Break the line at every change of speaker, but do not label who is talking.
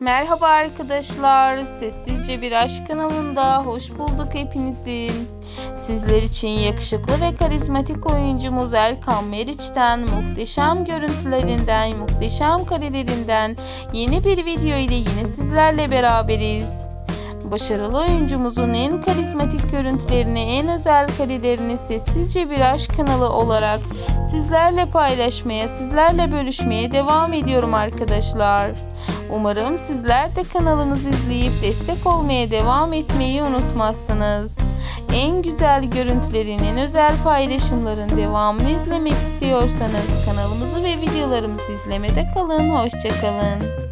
Merhaba arkadaşlar. Sessizce Bir Aşk kanalında hoş bulduk hepinizi. Sizler için yakışıklı ve karizmatik oyuncumuz Erkan Meriç'ten muhteşem görüntülerinden, muhteşem karelerinden yeni bir video ile yine sizlerle beraberiz. Başarılı oyuncumuzun en karizmatik görüntülerini, en özel karelerini sessizce bir aşk kanalı olarak sizlerle paylaşmaya, sizlerle bölüşmeye devam ediyorum arkadaşlar. Umarım sizler de kanalımızı izleyip destek olmaya devam etmeyi unutmazsınız. En güzel görüntülerin, en özel paylaşımların devamını izlemek istiyorsanız kanalımızı ve videolarımızı izlemede kalın. Hoşçakalın.